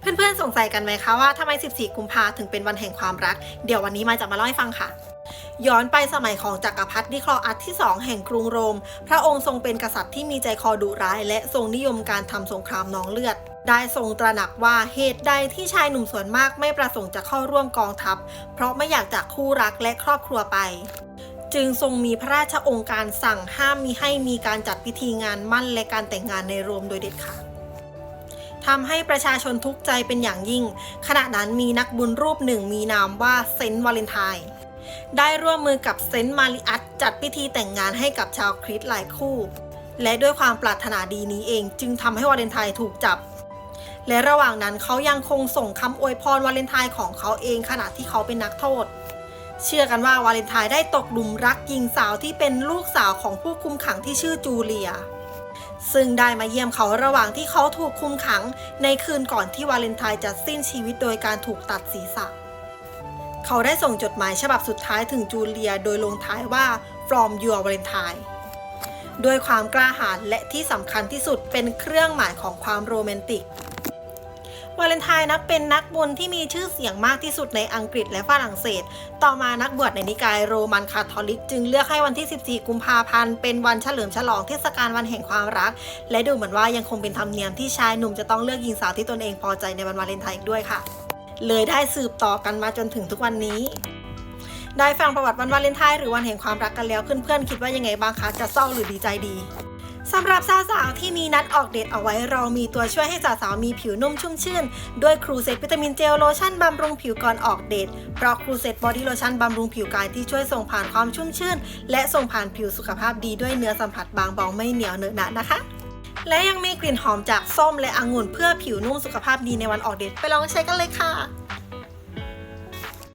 เพื่อนๆ สงสัยกันไหมคะว่าทำไม 14 กุมภาถึงเป็นวันแห่งความรัก เดี๋ยววันนี้มาจะมาเล่าให้ฟังค่ะ ย้อนไปสมัยของจักรพรรดิคลอัสที่ 2 แห่งกรุงโรม พระองค์ทรงเป็นกษัตริย์ที่มีใจคอดุร้าย และทรงนิยมการทำสงครามน้องเลือด ได้ทรงตระหนักว่าเหตุใดที่ชายหนุ่มส่วนมากไม่ประสงค์จะเข้าร่วมกองทัพ เพราะไม่อยากจากคู่รักและครอบครัวไปจึงทรงมีพระราชองค์การสั่งห้ามมีให้มีการจัดพิธีงานมั่นและการแต่งงานในโรมโดยเด็ดขาด ทำให้ประชาชนทุกข์ใจเป็นอย่างยิ่ง ขณะนั้นมีนักบุญรูปหนึ่งมีนามว่าเซนต์วาเลนไทน์ได้ร่วมมือกับเซนต์มาริอัสจัดพิธีแต่งงานให้กับชาวคริสต์หลายคู่ และด้วยความปรารถนาดีนี้เอง จึงทำให้วาเลนไทน์ถูกจับ และระหว่างนั้นเขายังคงส่งคำอวยพรวาเลนไทน์ของเขาเองขณะที่เขาเป็นนักโทษ เชื่อกันว่าวาเลนไทน์ได้ตกหลุมรักหญิงสาวที่เป็นลูกสาวของผู้คุมขังที่ชื่อจูเลีย ซึ่งได้มาเยี่ยมเขาระหว่างที่เขาถูกคุมขัง ในคืนก่อนที่วาเลนไทน์จะสิ้นชีวิตโดยการถูกตัดศีรษะ เขาได้ส่งจดหมายฉบับสุดท้ายถึงจูเลียโดยลงท้ายว่า from your valentine ด้วยความกล้าหาญและที่สำคัญที่สุดเป็นเครื่องหมายของความโรแมนติก วาเลนไทน์นับเป็นนักบุญที่มีชื่อเสียงมากที่สุดในอังกฤษและฝรั่งเศส ต่อมานักบวชในนิกายโรมันคาทอลิก จึงเลือกให้วันที่ 14 กุมภาพันธ์เป็นวันเฉลิมฉลองเทศกาลวันแห่งความรัก และดูเหมือนว่ายังคงเป็นธรรมเนียมที่ชายหนุ่มจะต้องเลือกหญิงสาวที่ตนเองพอใจในวันวาเลนไทน์อีกด้วยค่ะ เลยได้สืบต่อกันมาจนถึงทุกวันนี้ได้ฟังประวัติวันวาเลนไทน์หรือวันแห่งความรักกันแล้วเพื่อนๆคิดว่ายังไงบ้างคะจะเศร้าหรือดีใจดี สำหรับสาวๆที่มีนัดออกเดทเอาไว้เรามีตัวช่วยให้สาวๆมีผิวนุ่มชุ่มชื่น ด้วยครูเซตวิตามินเจลโลชั่นบำรุงผิวก่อนออกเดทเพราะครูเซตบอดี้โลชั่นบำรุงผิวกายที่ช่วยส่งผ่านความชุ่มชื่น และส่งผ่านผิวสุขภาพดีด้วยเนื้อสัมผัสบางเบาไม่เหนียวเหนอะหนะนะคะ และยังมีกลิ่นหอมจากส้มและองุ่นเพื่อผิวนุ่มสุขภาพดีในวันออกเดทไปลองใช้กันเลยค่ะ